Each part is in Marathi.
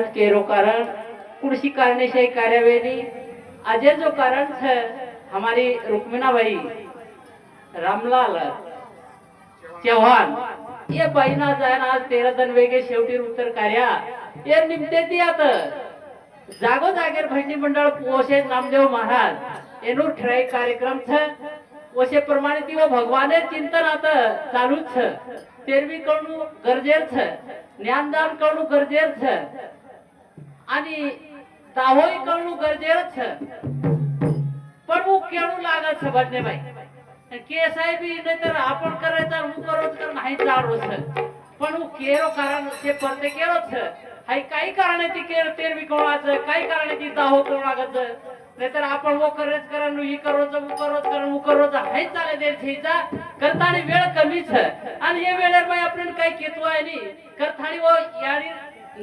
कारण केरो कारण कुर्सी कारण से कार्यवेदी अजय जो कारण थे हमारी रुक्मिणा भाई रामलाल चौहान ये बहिणा जाय आज तेरा दिन वेगे शेवटी उत्तर कार्या ये निमते ती आता जागो जागेर भजनी मंडळ पोषे नामदेव महाराज एनु ठराई कार्यक्रम छ ओशे प्रमाणे ती भगवाने चिंतन आता चालू छ तेरवी कडू गरजेर छ ज्ञानदान कडू गरजेर छ आणि दाहोई कळणं गरजेच पण मग केळू लागत भरणे बाई. केस आहे बी नाही तर आपण करायचा मु करत तर नाही चालू पण मग केळ कारण ते परते केळच. हाय काही कारण आहे ती केर तेर विकवणाचं काही कारण आहे ती दाहो करू लागत नाहीतर आपण वो करत करा नु ही करोच उ करोच करा उ करोच हाय चालले दे छेचा करताने वेळ कमीच आणि हे वेळेर बाई आपण काही केतो आहे नी. करताणी व यारी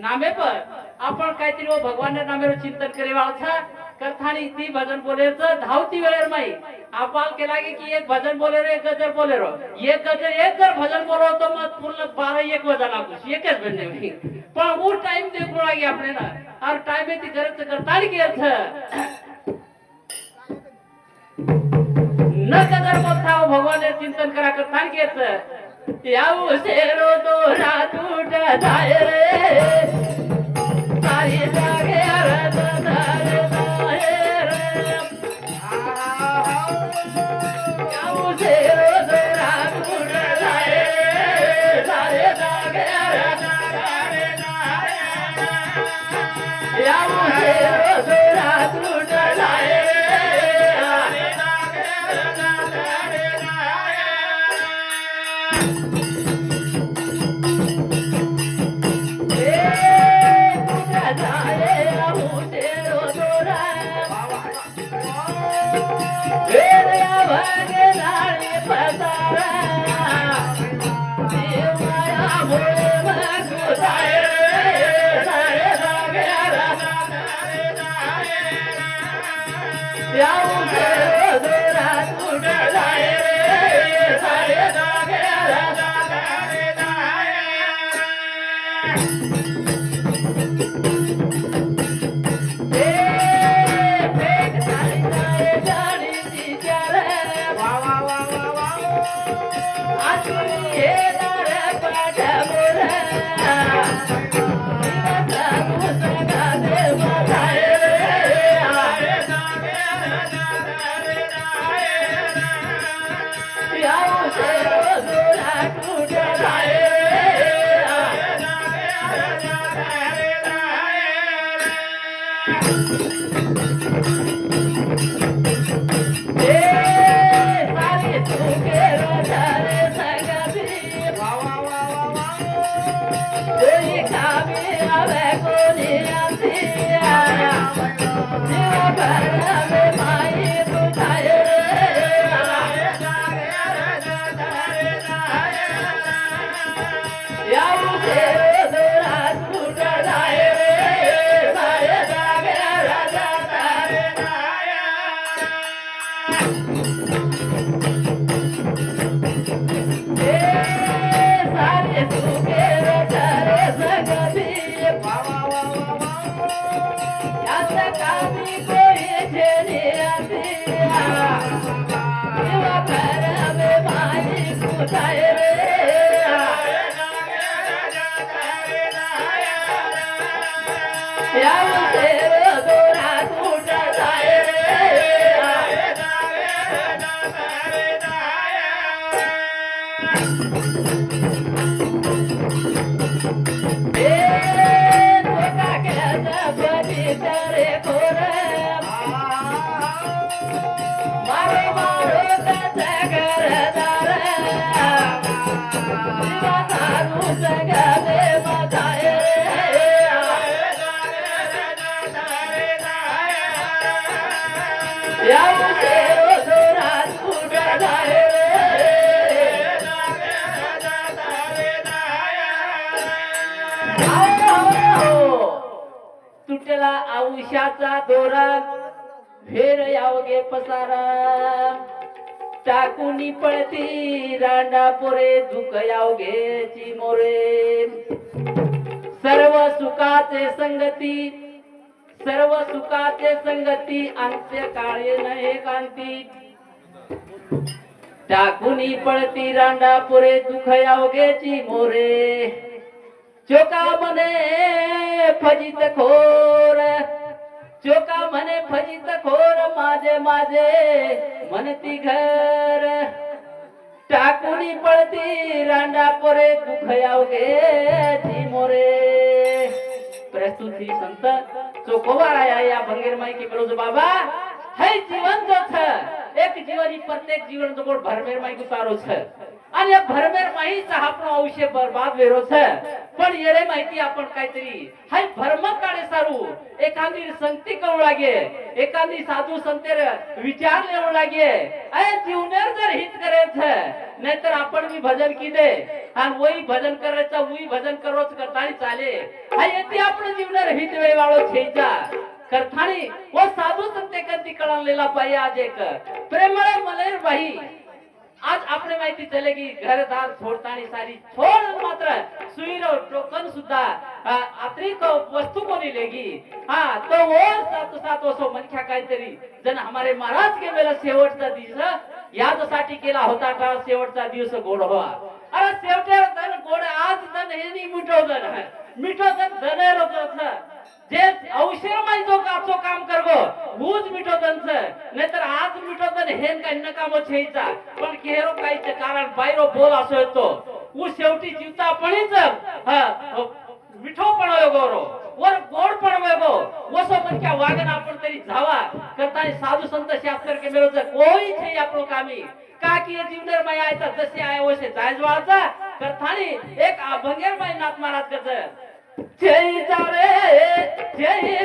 नामे पण. आपण काहीतरी हो, भगवान नामेवर चिंतन करे वाचा. कथानी ती भजन बोलेरचं धावती वेळेर माई. आपण केला की एक भजन बोलेरो एक गजर बोलेरो. एक गजर एक जर भजन बोलो तो मग पूर्ण बारा एक वजन लागू एकच बनले पण उ टाइम दे कोणा आपले ना और टाइम ती गरज करता की न गजर बोलता हो, भगवान चिंतन करा करता की याऊ शेरो तो रातू जाय रे. औषाचा दोरा फेर यावगे पसारा. टाकुनी पळती रांडा पोरे दुख यावगे मोरे सर्व सुखाचे संगती सर्व सुखाचे संगती अंत्य काळे नये कांती. टाकूनी पळती रांडा पुरे दुख अवघेची मोरे चोका बने फजित खोर. चोका म्हणे फजित खोर माझे माझे म्हणती घर. टाकुनी पळती रांडा पोरे दुख अवघेची मोरे. प्रस्तुत ही संत चोकोबाराया या भंगेर माई की बरोज बाबा है जीवन जो छ एक जीवन ही प्रत्येक जीवन जो कोण भरमेर माई उतारो छ आणि या भरमेर माई चा આપણો आयुष्य बरबाद वेरो छ पण येरे माहिती आपण काहीतरी हाय भरम काळे सारू एखादी संगती करू लागे एखादी साधू संतेर विचार लेवू लागे अरे जीवनेर जर हित करेच नाहीतर आपण मी भजन किदे आणि वही भजन करायचा वही भजन करोच करतानी चाले हा येते आपण जीवनार हित वे वाळो छेचा करतानी वो साधू संते कधी कळलेला पाहिजे आज एक प्रेमळ मलेर बाई आज आपले माहिती चलेगी घरदार छोडतानी सारी छोड मात्र. सुईरो टोकन सुद्धा अ, अतिरिक्त वस्तू कोणी लेगी? हा तो वो सात सात वर्ष मनख्या काहीतरी. जण हमारे महाराज के मेला शेवटचा दिवस यासाठी केला होता का? शेवटचा दिवस गोड हवा अरे शेवटे गोड आज धन हे नाही मिठो धन मिठो धन धनेर होत जे औषध माई जो काचो काम करगो हूज मिठो धन नाहीतर आज मिठो धन हेन काही नकामो छेचा पण केरो काहीच कारण बायरो बोल असो येतो ऊ शेवटी जीवता पणीच हो, मिठो पण गौरो वर गोड पण वेगो वसो मनक्या वागन आपण तरी जावा करतानी साधू संत शास्त्र के मेरो कोई छे आपलो कामी. का की जीवनर जीवनेर आयता जसे आय वसे जायज वाळचा करतानी एक भंगेर माई नाथ महाराज कच जय जा रे जय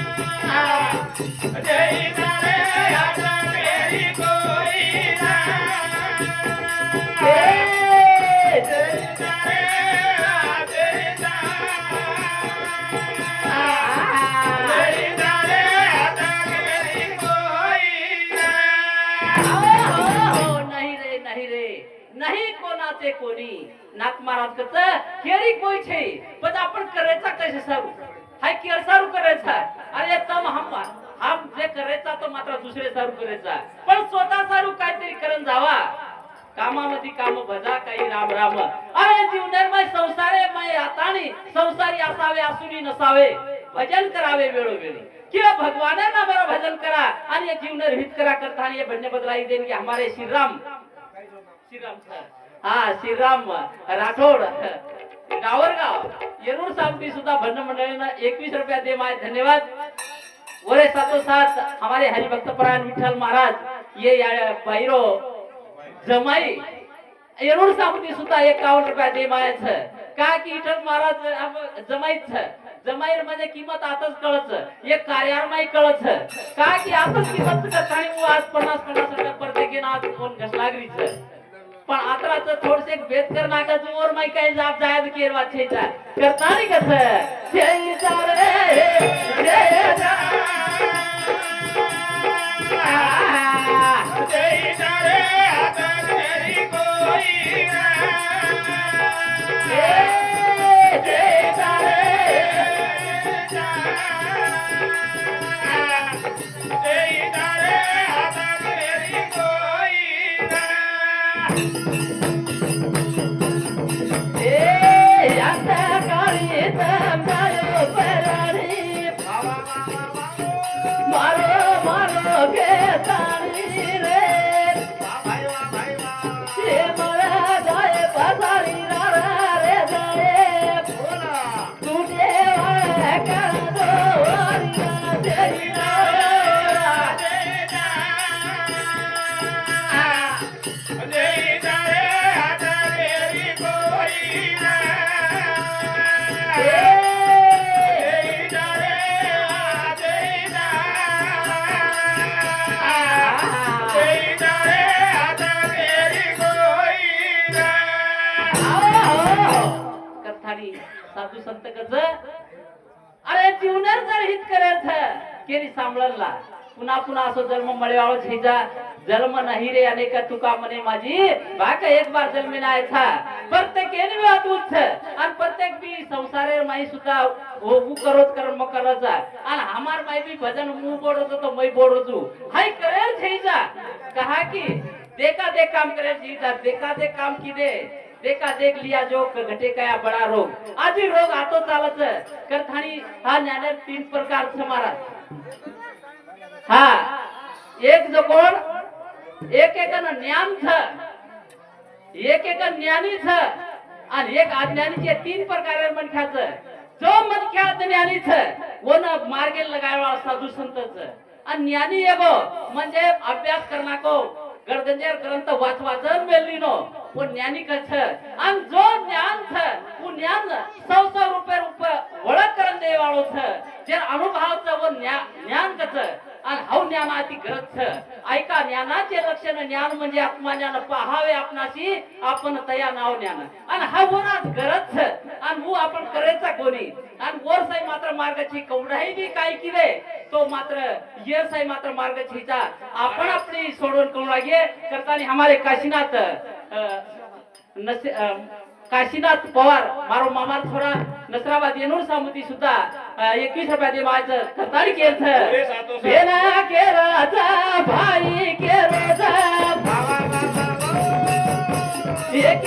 तारे अजय तारे हात गेली कोरीला अजय तारे अजय तारे अजय तारे हात गेली कोरीला दुसरे सारू करायचा पण स्वतः सारू काहीतरी करून जावा. कामामध्ये काम भजा काही राम राम. अरे जीवनामध्ये संसारे मय हाताने संसारी असावे असूनी नसावे. भजन करावे वेळोवेळी. किंवा भगवानांना बरं भजन करा आणि या जीवन हित करा करता आणि ये भजन बदलाई देन की हमारे श्री राम श्रीराम सर. हा श्रीराम राठोड. डावरगाव. येरूर सामती सुद्धा भजन मंडळीनं एकवीस रुपया दे माय. धन्यवाद. वरे सातो साथ हमारे हरिभक्त परायण विठल महाराज ये या जमाई एरोड सामती सुद्धा एकावन्न रुपया दे मायाच. का की विठल महाराज जमाईच. जमाईर म्हणजे किंमत आताच कळच. एक कार्यार माई कळच. का की आताच किंमत आज पन्नास पन्नास रुपया प्रत्येकीनं आज कोण घस लागलीच. आत्राच थोडसे भेद कर नाका जोर माई काही जाप जायद केर वाचायचा करता नाही कस? जय जय जय अजय तारे करायचं केली सांभाळला. पुन्हा पुन्हा असो जन्म मळ्यावर छेजा जन्म नाही रे अनेक तुका म्हणे माझी. बाका एक बार जन्मी नायचा प्रत्येक एनी वेळा तूच आणि प्रत्येक बी संसारे माई सुद्धा हो मु करोत कर्म करायचा आणि हमार माई बी भजन मु बोडतो तो मै बोडतो हाय करेल छेजा कहा की? देखा देख काम करे छेजा देखा देख काम की दे. देखा देख लिया जो घटे कया बडा रोग। आधी रोग आतो चालत करथाणी हा ज्ञान तीन प्रकार महाराज. हा एक जो कोण? एक एक ज्ञान छ. एक एक ज्ञानी छ. आणि एक अज्ञानीचे तीन प्रकार मनख्याच जो मनख्या ज्ञानी छ वो न मार्गे लगायवा साधू संतच आणि ज्ञानी एगो म्हणजे अभ्यास करणाको गरजेर ग्रंथ वाचवाचन मेलिनो नो वो ज्ञानी कछ आणि जो ज्ञान छ वो ज्ञान सौ सौ रुपये रुपये ओळख करून देवाळो छ जे अनुभवाचं वो व ज्ञान कच आणि हाव ज्ञानाची गरज छ ऐका ज्ञानाचे लक्षण ज्ञान म्हणजे आत्मा ज्ञान पहावे आपणाशी आपण तया नाव ज्ञान. आणि हा वरात गरज छ आणि वो आपण करायचा कोणी? आणि वर साई मात्र मार्गाची कवडाही बी काय किरे तो मात्र ये साई मात्र मार्गाची आपण आपली सोडवण करू लागे करताना हमारे काशीनाथ काशीनाथ पवार मारो मामा थोडा नसराबाद येनूर सामुती सुद्धा एकवीस रुपया दे माझं करताना केलं बेना के राजा भाई के राजा. एक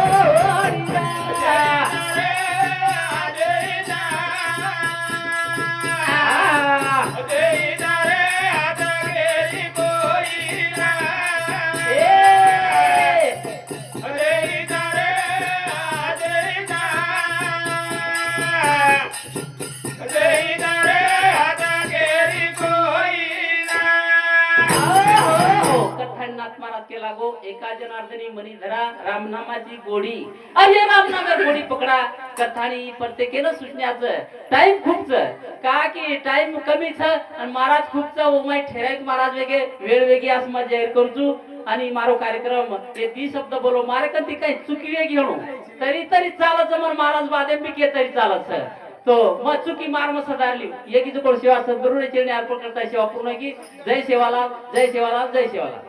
रामनामाची गोडी. अरे रामनामा गोडी पकडा. कथाणी प्रत्येकेनं सुचण्याचं. टाइम खूपच. का की टाइम कमीच आणि महाराज खूपच. उमय ठेरायत महाराज वेगे वेळ वेगळी असं माझी जाहीर करतो. आणि मारो कार्यक्रम हे ती शब्द बोलो. मारे कन ती काही चुकी वेगळी म्हणू तरी तरी चालत मग महाराज बादे पिके तरी चालत तो मग चुकी मार मग सदारली एकीच कोण सेवा सद्गुरुने चरणी अर्पण करता सेवा पूर्ण की. जय सेवालाल जय सेवालाल जय सेवालाल.